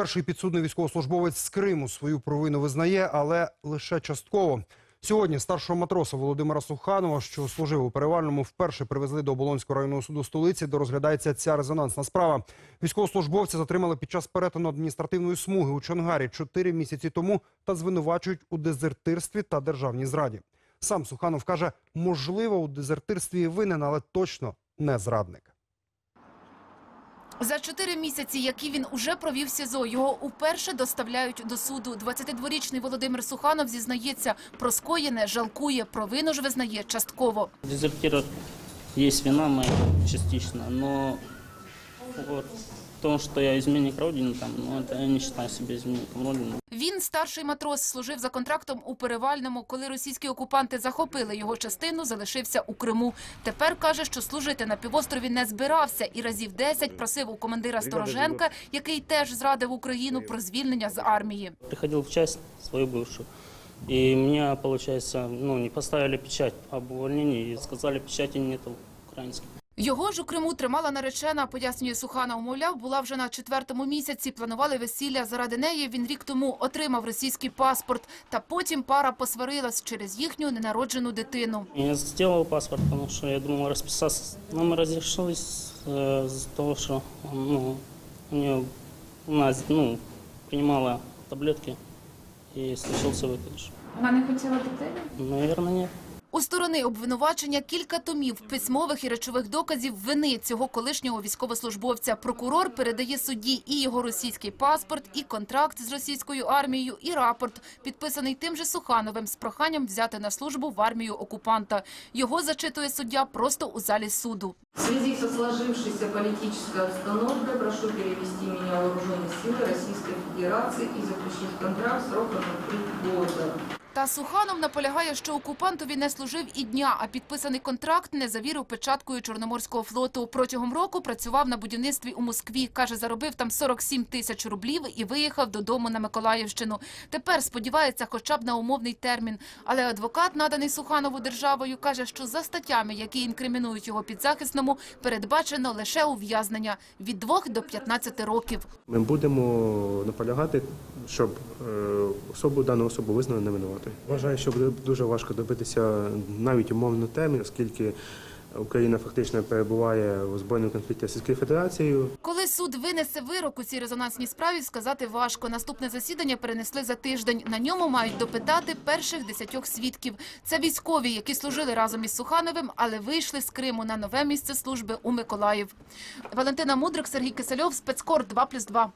41-й підсудний військовослужбовець з Криму свою провину визнає, але лише частково. Сьогодні старшого матроса Володимира Суханова, що служив у перевальному, вперше привезли до Оболонського районного суду столиці, де розглядається ця резонансна справа. Військовослужбовця затримали під час перетину адміністративної смуги у Чонгарі чотири місяці тому та звинувачують у дезертирстві та державній зраді. Сам Суханов каже, можливо, у дезертирстві винен, але точно не зрадник. За чотири місяці, які він уже провів в СІЗО, його уперше доставляють до суду. 22-річний Володимир Суханов зізнається, про скоєне жалкує, провину ж визнає частково. Дезертир есть вина моя частично, но вот то, что я изменник Родины, там, ну, это я не считаю себя изменником Родины. Він, старший матрос, служив за контрактом у Перевальному. Коли російські окупанти захопили його частину, залишився у Криму. Тепер каже, що служити на півострові не збирався і разів 10 просив у командира Стороженка, який теж зрадив Україну, про звільнення з армії. Приходил в часть свою бывшую, и меня, получается, ну, не поставили печать об увольнении и сказали, печати нету украинской. Його ж у Криму тримала наречена, пояснює Суханов. Мовляв, була вже на четвертому місяці. Планували весілля. Заради неї він рік тому отримав російський паспорт. Та потім пара посварилась через їхню ненароджену дитину. Я сделал паспорт, потому что я думал расписаться. Но мы разрешились э, из-за того, что ну, у нее у нас ну, принимала таблетки и случился выкидыш. Вона не хотіла дитини? Наверное, нет. У сторони обвинувачення кілька томів письмових і речових доказів вини цього колишнього військовослужбовця. Прокурор передає судді і його російський паспорт, і контракт з російською армією, і рапорт, підписаний тим же Сухановим з проханням взяти на службу в армію окупанта. Його зачитує суддя просто у залі суду. В связи со сложившейся политической обстановкой прошу перевести меня в вооруженные силы Российской Федерации и заключить контракт сроком на три года. Та Суханов наполягає, що окупантові не служив і дня, а підписаний контракт не завірив печаткою Чорноморського флоту. Протягом року працював на будівництві у Москві. Каже, заробив там 47 тисяч рублів і виїхав додому на Миколаївщину. Тепер сподівається хоча б на умовний термін. Але адвокат, наданий Суханову державою, каже, що за статтями, які інкримінують його підзахисному, передбачено лише ув'язнення від 2 до 15 років. Ми будемо наполягати, щоб е, особу дану особу визнали невинуватою. Вважаю, що буде дуже важко добитися навіть умовно термін, оскільки Україна фактично перебуває у збройному конфлікті з Російською Федерацією. Коли суд винесе вирок у цій резонансній справі, сказати важко. Наступне засідання перенесли за тиждень. На ньому мають допитати перших десятьох свідків. Це військові, які служили разом із Сухановим, але вийшли з Криму на нове місце служби у Миколаїв. Валентина Мудрик, Сергій Кисельов, спецкор 2+,2.